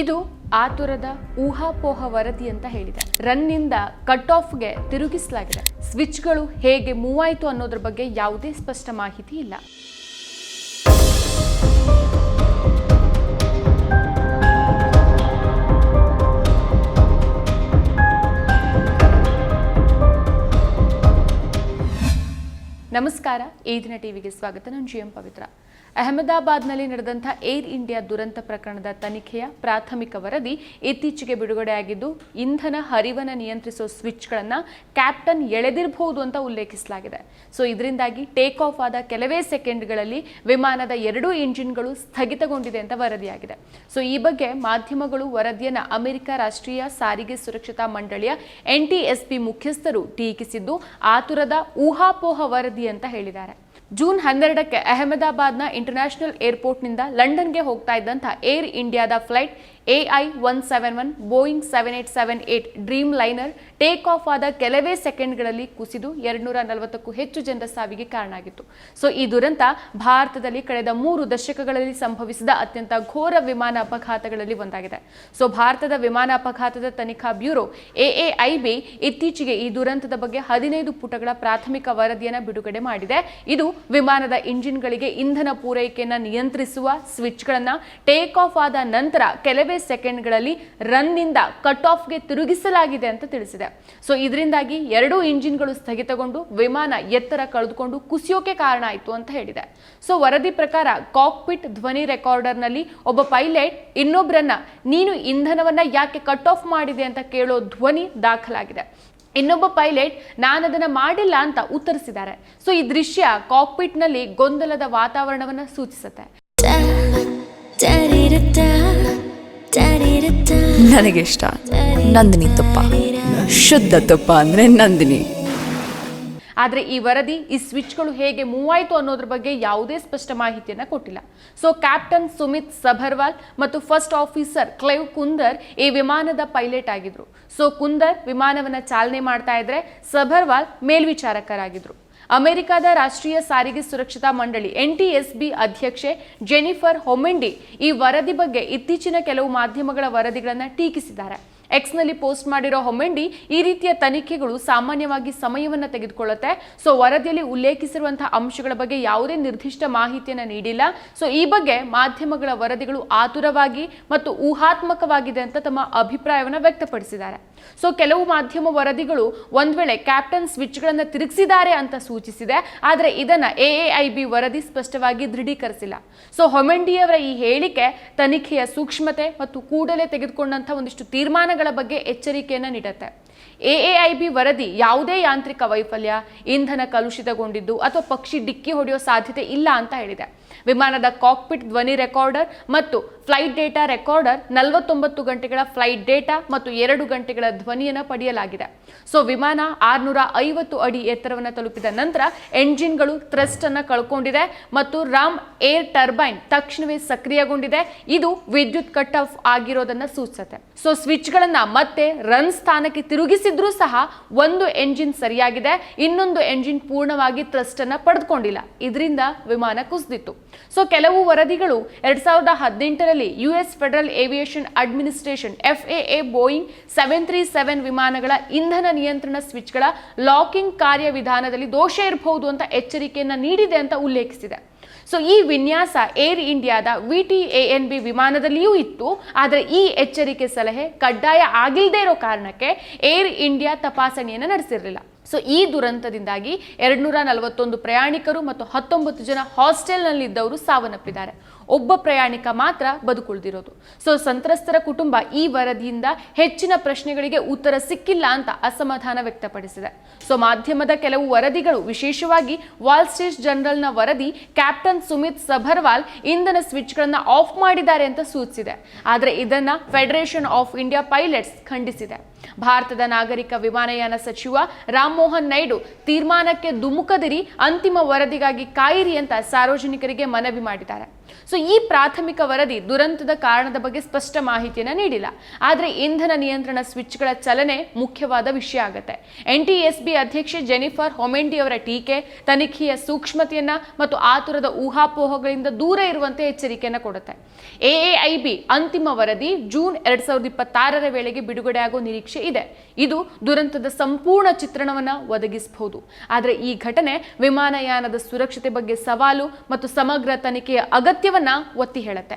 ಇದು ಆತುರದ ಊಹಾಪೋಹ ವರದಿ ಅಂತ ಹೇಳಿದೆ. ರನ್ನಿಂದ ಕಟ್ ಆಫ್ಗೆ ತಿರುಗಿಸಲಾಗಿದೆ. ಸ್ವಿಚ್ಗಳು ಹೇಗೆ ಮೂವ್ ಆಯಿತು ಅನ್ನೋದ್ರ ಬಗ್ಗೆ ಯಾವುದೇ ಸ್ಪಷ್ಟ ಮಾಹಿತಿ ಇಲ್ಲ. ನಮಸ್ಕಾರ. ಈ ದಿನ ಟಿವಿಗೆ ಸ್ವಾಗತ. ನಾನು ಜಿ ಎಂ ಪವಿತ್ರ. ಅಹಮದಾಬಾದ್ನಲ್ಲಿ ನಡೆದಂಥ ಏರ್ ಇಂಡಿಯಾ ದುರಂತ ಪ್ರಕರಣದ ತನಿಖೆಯ ಪ್ರಾಥಮಿಕ ವರದಿ ಇತ್ತೀಚೆಗೆ ಬಿಡುಗಡೆಯಾಗಿದ್ದು, ಇಂಧನ ಹರಿವನ್ನ ನಿಯಂತ್ರಿಸುವ ಸ್ವಿಚ್ಗಳನ್ನು ಕ್ಯಾಪ್ಟನ್ ಎಳೆದಿರಬಹುದು ಅಂತ ಉಲ್ಲೇಖಿಸಲಾಗಿದೆ. ಸೊ, ಇದರಿಂದಾಗಿ ಟೇಕ್ ಆಫ್ ಆದ ಕೆಲವೇ ಸೆಕೆಂಡ್ಗಳಲ್ಲಿ ವಿಮಾನದ ಎರಡೂ ಇಂಜಿನ್ಗಳು ಸ್ಥಗಿತಗೊಂಡಿದೆ ಅಂತ ವರದಿಯಾಗಿದೆ. ಸೊ, ಈ ಬಗ್ಗೆ ಮಾಧ್ಯಮಗಳು ವರದಿಯನ್ನು ಅಮೆರಿಕ ರಾಷ್ಟ್ರೀಯ ಸಾರಿಗೆ ಸುರಕ್ಷತಾ ಮಂಡಳಿಯ ಎನ್ ಮುಖ್ಯಸ್ಥರು ಟೀಕಿಸಿದ್ದು, ಆತುರದ ಊಹಾಪೋಹ ವರದಿ ಅಂತ ಹೇಳಿದ್ದಾರೆ. ಜೂನ್ ಹನ್ನೆರಡಕ್ಕೆ ಅಹಮದಾಬಾದ್ನ ಇಂಟರ್ನ್ಯಾಷನಲ್ ಏರ್ಪೋರ್ಟ್ನಿಂದ ಲಂಡನ್ಗೆ ಹೋಗ್ತಾ ಇದ್ದಂಥ ಏರ್ ಇಂಡಿಯಾದ flight AI one seven one Boeing seven eight seven eight dreamliner take off ಆದ ಕೆಲವೇ ಸೆಕೆಂಡ್ಗಳಲ್ಲಿ ಕುಸಿದು ಎರಡ್ನೂರ ನಲವತ್ತಕ್ಕೂ ಹೆಚ್ಚು ಜನರ ಸಾವಿಗೆ ಕಾರಣ ಆಗಿತ್ತು ಸೊ ಈ ದುರಂತ ಭಾರತದಲ್ಲಿ ಕಳೆದ ಮೂರು ದಶಕಗಳಲ್ಲಿ ಸಂಭವಿಸಿದ ಅತ್ಯಂತ ಘೋರ ವಿಮಾನ ಅಪಘಾತಗಳಲ್ಲಿ ಒಂದಾಗಿದೆ. ಸೊ ಭಾರತದ ವಿಮಾನ ಅಪಘಾತದ ತನಿಖಾ ಬ್ಯೂರೋ ಎಎಐಬಿ ಇತ್ತೀಚೆಗೆ ಈ ದುರಂತದ ಬಗ್ಗೆ ಹದಿನೈದು ಪುಟಗಳ ಪ್ರಾಥಮಿಕ ವರದಿಯನ್ನು ಬಿಡುಗಡೆ ಮಾಡಿದೆ. ಇದು ವಿಮಾನದ ಇಂಜಿನ್ಗಳಿಗೆ ಇಂಧನ ಪೂರೈಕೆಯನ್ನು ನಿಯಂತ್ರಿಸುವ ಸ್ವಿಚ್ಗಳನ್ನು ಟೇಕ್ ಆಫ್ ಆದ ನಂತರ ಕೆಲವೇ ಸೆಕೆಂಡ್ಗಳಲ್ಲಿ ರನ್ನಿಂದ ಕಟ್ ಆಫ್ಗೆ ತಿರುಗಿಸಲಾಗಿದೆ ಅಂತ ತಿಳಿಸಿದೆ. ಸೊ ಇದರಿಂದಾಗಿ ಎರಡೂ ಇಂಜಿನ್ಗಳು ಸ್ಥಗಿತಗೊಂಡು ವಿಮಾನ ಎತ್ತರ ಕಳೆದುಕೊಂಡು ಕುಸಿಯೋಕೆ ಕಾರಣ ಆಯಿತು ಅಂತ ಹೇಳಿದೆ. ಸೊ ವರದಿ ಪ್ರಕಾರ ಕಾಕ್ಪಿಟ್ ಧ್ವನಿ ರೆಕಾರ್ಡರ್ನಲ್ಲಿ ಒಬ್ಬ ಪೈಲಟ್ ಇನ್ನೊಬ್ಬರನ್ನ ನೀನು ಇಂಧನವನ್ನ ಯಾಕೆ ಕಟ್ ಆಫ್ ಮಾಡಿದೆ? ಅಂತ ಕೇಳೋ ಧ್ವನಿ ದಾಖಲಾಗಿದೆ. ಇನ್ನೊಬ್ಬ ಪೈಲಟ್, ನಾನು ಅದನ್ನ ಮಾಡಿಲ್ಲ ಅಂತ ಉತ್ತರಿಸಿದ್ದಾರೆ. ಸೊ ಈ ದೃಶ್ಯ ಕಾಕ್ಪಿಟ್ನಲ್ಲಿ ಗೊಂದಲದ ವಾತಾವರಣವನ್ನು ಸೂಚಿಸುತ್ತೆ. ನನಗೆ ಇಷ್ಟ ನಂದಿನಿ ತುಪ್ಪ. ಶುದ್ಧ ತುಪ್ಪ ಅಂದ್ರೆ ನಂದಿನಿ. ಆದರೆ ಈ ವರದಿ, ಈ ಸ್ವಿಚ್ಗಳು ಹೇಗೆ ಮೂವ್ ಆಯಿತು ಅನ್ನೋದ್ರ ಬಗ್ಗೆ ಯಾವುದೇ ಸ್ಪಷ್ಟ ಮಾಹಿತಿಯನ್ನು ಕೊಟ್ಟಿಲ್ಲ. ಸೊ ಕ್ಯಾಪ್ಟನ್ ಸುಮಿತ್ ಸಭರ್ವಾಲ್ ಮತ್ತು ಫಸ್ಟ್ ಆಫೀಸರ್ ಕ್ಲೈವ್ ಕುಂದರ್ ಈ ವಿಮಾನದ ಪೈಲಟ್ ಆಗಿದ್ರು. ಸೊ ಕುಂದರ್ ವಿಮಾನವನ್ನು ಚಾಲನೆ ಮಾಡ್ತಾ ಇದ್ರೆ ಸಭರ್ವಾಲ್ ಮೇಲ್ವಿಚಾರಕರಾಗಿದ್ರು. ಅಮೆರಿಕದ ರಾಷ್ಟ್ರೀಯ ಸಾರಿಗೆ ಸುರಕ್ಷತಾ ಮಂಡಳಿ ಎನ್ ಟಿ ಬಿ ಅಧ್ಯಕ್ಷೆ ಜೆನಿಫರ್ ಹೊಮೆಂಡಿ ಈ ವರದಿ ಬಗ್ಗೆ ಇತ್ತೀಚಿನ ಕೆಲವು ಮಾಧ್ಯಮಗಳ ವರದಿಗಳನ್ನು ಟೀಕಿಸಿದ್ದಾರೆ. ಎಕ್ಸ್ನಲ್ಲಿ ಪೋಸ್ಟ್ ಮಾಡಿರೋ ಹೊಮೆಂಡಿ ಈ ರೀತಿಯ ತನಿಖೆಗಳು ಸಾಮಾನ್ಯವಾಗಿ ಸಮಯವನ್ನು ತೆಗೆದುಕೊಳ್ಳುತ್ತೆ. ಸೊ ವರದಿಯಲ್ಲಿ ಉಲ್ಲೇಖಿಸಿರುವಂತಹ ಅಂಶಗಳ ಬಗ್ಗೆ ಯಾವುದೇ ನಿರ್ದಿಷ್ಟ ಮಾಹಿತಿಯನ್ನು ನೀಡಿಲ್ಲ. ಸೊ ಈ ಬಗ್ಗೆ ಮಾಧ್ಯಮಗಳ ವರದಿಗಳು ಆತುರವಾಗಿ ಮತ್ತು ಊಹಾತ್ಮಕವಾಗಿದೆ ಅಂತ ತಮ್ಮ ಅಭಿಪ್ರಾಯವನ್ನು ವ್ಯಕ್ತಪಡಿಸಿದ್ದಾರೆ. ಸೊ ಕೆಲವು ಮಾಧ್ಯಮ ವರದಿಗಳು ಒಂದ್ ವೇಳೆ ಕ್ಯಾಪ್ಟನ್ ಸ್ವಿಚ್ಗಳನ್ನು ತಿರುಗಿಸಿದ್ದಾರೆ ಅಂತ ಸೂಚಿಸಿದೆ. ಆದರೆ ಇದನ್ನ ಎಎಐಬಿ ವರದಿ ಸ್ಪಷ್ಟವಾಗಿ ದೃಢೀಕರಿಸಿಲ್ಲ. ಸೊ ಹೊಮೆಂಡಿಯವರ ಈ ಹೇಳಿಕೆ ತನಿಖೆಯ ಸೂಕ್ಷ್ಮತೆ ಮತ್ತು ಕೂಡಲೇ ತೆಗೆದುಕೊಂಡಂತಹ ಒಂದಿಷ್ಟು ತೀರ್ಮಾನಗಳ ಬಗ್ಗೆ ಎಚ್ಚರಿಕೆಯನ್ನು ನೀಡುತ್ತೆ. ಎಎಐಬಿ ವರದಿ ಯಾವುದೇ ಯಾಂತ್ರಿಕ ವೈಫಲ್ಯ, ಇಂಧನ ಕಲುಷಿತಗೊಂಡಿದ್ದು ಅಥವಾ ಪಕ್ಷಿ ಡಿಕ್ಕಿ ಹೊಡೆಯೋ ಸಾಧ್ಯತೆ ಇಲ್ಲ ಅಂತ ಹೇಳಿದೆ. ವಿಮಾನದ ಕಾಕ್ಪಿಟ್ ಧ್ವನಿ ರೆಕಾರ್ಡರ್ ಮತ್ತು ಫ್ಲೈಟ್ ಡೇಟಾ ರೆಕಾರ್ಡರ್ ನಲವತ್ತೊಂಬತ್ತು ಗಂಟೆಗಳ ಫ್ಲೈಟ್ ಡೇಟಾ ಮತ್ತು ಎರಡು ಗಂಟೆಗಳ ಧ್ವನಿಯನ್ನು ಪಡೆಯಲಾಗಿದೆ. ಸೊ ವಿಮಾನ ಆರ್ನೂರ ಐವತ್ತು ಅಡಿ ಎತ್ತರವನ್ನು ತಲುಪಿದ ನಂತರ ಎಂಜಿನ್ಗಳು ಥ್ರಸ್ಟ್ ಅನ್ನು ಕಳ್ಕೊಂಡಿದೆ ಮತ್ತು ರಾಮ್ ಏರ್ ಟರ್ಬೈನ್ ತಕ್ಷಣವೇ ಸಕ್ರಿಯಗೊಂಡಿದೆ. ಇದು ವಿದ್ಯುತ್ ಕಟ್ ಆಫ್ ಆಗಿರೋದನ್ನ ಸೂಚಿಸುತ್ತೆ. ಸೊ ಸ್ವಿಚ್ಗಳನ್ನ ಮತ್ತೆ ರನ್ ಸ್ಥಾನಕ್ಕೆ ತಿರುಗಿಸಿದ್ರೂ ಸಹ ಒಂದು ಎಂಜಿನ್ ಸರಿಯಾಗಿದೆ, ಇನ್ನೊಂದು ಎಂಜಿನ್ ಪೂರ್ಣವಾಗಿ ಥ್ರಸ್ಟ್ ಅನ್ನ ಪಡೆದುಕೊಂಡಿಲ್ಲ. ಇದರಿಂದ ವಿಮಾನ ಕುಸಿದಿತ್ತು. ಸೊ ಕೆಲವು ವರದಿಗಳು ಎರಡ್ ಸಾವಿರದ ಹದಿನೆಂಟರಲ್ಲಿ U S federal aviation administration F A Boeing seven three seven ವಿಮಾನಗಳ ಇಂಧನ ನಿಯಂತ್ರಣ ಸ್ವಿಚ್ಗಳ ಲಾಕಿಂಗ್ ಕಾರ್ಯವಿಧಾನದಲ್ಲಿ ದೋಷ ಇರಬಹುದು ಅಂತ ಎಚ್ಚರಿಕೆಯನ್ನು ನೀಡಿದೆ ಅಂತ ಉಲ್ಲೇಖಿಸಿದೆ. ಸೊ ಈ ವಿನ್ಯಾಸ ಏರ್ ಇಂಡಿಯಾದ V T A N B ವಿಮಾನದಲ್ಲಿಯೂ ಇತ್ತು. ಆದರೆ ಈ ಎಚ್ಚರಿಕೆ ಸಲಹೆ ಕಡ್ಡಾಯ ಆಗಿಲ್ಲದೆ ಇರೋ ಕಾರಣಕ್ಕೆ ಏರ್ ಇಂಡಿಯಾ ತಪಾಸಣೆಯನ್ನು ನಡೆಸಿರಲಿಲ್ಲ. ಸೊ ಈ ದುರಂತದಿಂದಾಗಿ ಎರಡ್ನೂರ ನಲವತ್ತೊಂದು ಪ್ರಯಾಣಿಕರು ಮತ್ತು ಹತ್ತೊಂಬತ್ತು ಜನ ಹಾಸ್ಟೆಲ್ನಲ್ಲಿದ್ದವರು ಸಾವನ್ನಪ್ಪಿದ್ದಾರೆ. ಒಬ್ಬ ಪ್ರಯಾಣಿಕ ಮಾತ್ರ ಬದುಕುಳಿದಿರೋದು. ಸೊ ಸಂತ್ರಸ್ತರ ಕುಟುಂಬ ಈ ವರದಿಯಿಂದ ಹೆಚ್ಚಿನ ಪ್ರಶ್ನೆಗಳಿಗೆ ಉತ್ತರ ಸಿಕ್ಕಿಲ್ಲ ಅಂತ ಅಸಮಾಧಾನ ವ್ಯಕ್ತಪಡಿಸಿದೆ. ಸೊ ಮಾಧ್ಯಮದ ಕೆಲವು ವರದಿಗಳು, ವಿಶೇಷವಾಗಿ ವಾಲ್ ಸ್ಟ್ರೀಟ್ ಜರ್ನಲ್ನ ವರದಿ ಕ್ಯಾಪ್ಟನ್ ಸುಮಿತ್ ಸಭರ್ವಾಲ್ ಇಂಧನ ಸ್ವಿಚ್ಗಳನ್ನು ಆಫ್ ಮಾಡಿದ್ದಾರೆ ಅಂತ ಸೂಚಿಸಿದೆ. ಆದರೆ ಇದನ್ನ ಫೆಡರೇಷನ್ ಆಫ್ ಇಂಡಿಯಾ ಪೈಲಟ್ಸ್ ಖಂಡಿಸಿದೆ. ಭಾರತದ ನಾಗರಿಕ ವಿಮಾನಯಾನ ಸಚಿವ ರಾಮಮೋಹನ್ ನಾಯ್ಡು, ತೀರ್ಮಾನಕ್ಕೆ ದುಮುಕದಿರಿ ಅಂತಿಮ ವರದಿಗಾಗಿ ಕಾಯಿರಿ ಅಂತ ಸಾರ್ವಜನಿಕರಿಗೆ ಮನವಿ ಮಾಡಿದ್ದಾರೆ. ಸೊ ಈ ಪ್ರಾಥಮಿಕ ವರದಿ ದುರಂತದ ಕಾರಣದ ಬಗ್ಗೆ ಸ್ಪಷ್ಟ ಮಾಹಿತಿಯನ್ನು ನೀಡಿಲ್ಲ. ಆದರೆ ಇಂಧನ ನಿಯಂತ್ರಣ ಸ್ವಿಚ್ಗಳ ಚಲನೆ ಮುಖ್ಯವಾದ ವಿಷಯ ಆಗುತ್ತೆ. ಎನ್ ಟಿ ಎಸ್ ಬಿ ಅಧ್ಯಕ್ಷೆ ಜೆನಿಫರ್ ಹೊಮೆಂಡಿ ಅವರ ಟೀಕೆ, ತನಿಖೆಯ ಸೂಕ್ಷ್ಮತೆಯನ್ನ ಮತ್ತು ಆತುರದ ಊಹಾಪೋಹಗಳಿಂದ ದೂರ ಇರುವಂತೆ ಎಚ್ಚರಿಕೆಯನ್ನು ಕೊಡುತ್ತೆ. ಎಎಐಬಿ ಅಂತಿಮ ವರದಿ ಜೂನ್ ಎರಡ್ ಸಾವಿರದ ಇಪ್ಪತ್ತಾರರ ವೇಳೆಗೆ ಬಿಡುಗಡೆಯಾಗೋ ನಿರೀಕ್ಷೆ ಇದೆ. ಇದು ದುರಂತದ ಸಂಪೂರ್ಣ ಚಿತ್ರಣವನ್ನ ಒದಗಿಸಬಹುದು ಆದರೆ ಈ ಘಟನೆ ವಿಮಾನಯಾನದ ಸುರಕ್ಷತೆ ಬಗ್ಗೆ ಸವಾಲು ಮತ್ತು ಸಮಗ್ರ ತನಿಖೆಯ ಅಗತ್ಯವನ್ನ ಒತ್ತಿ ಹೇಳುತ್ತೆ.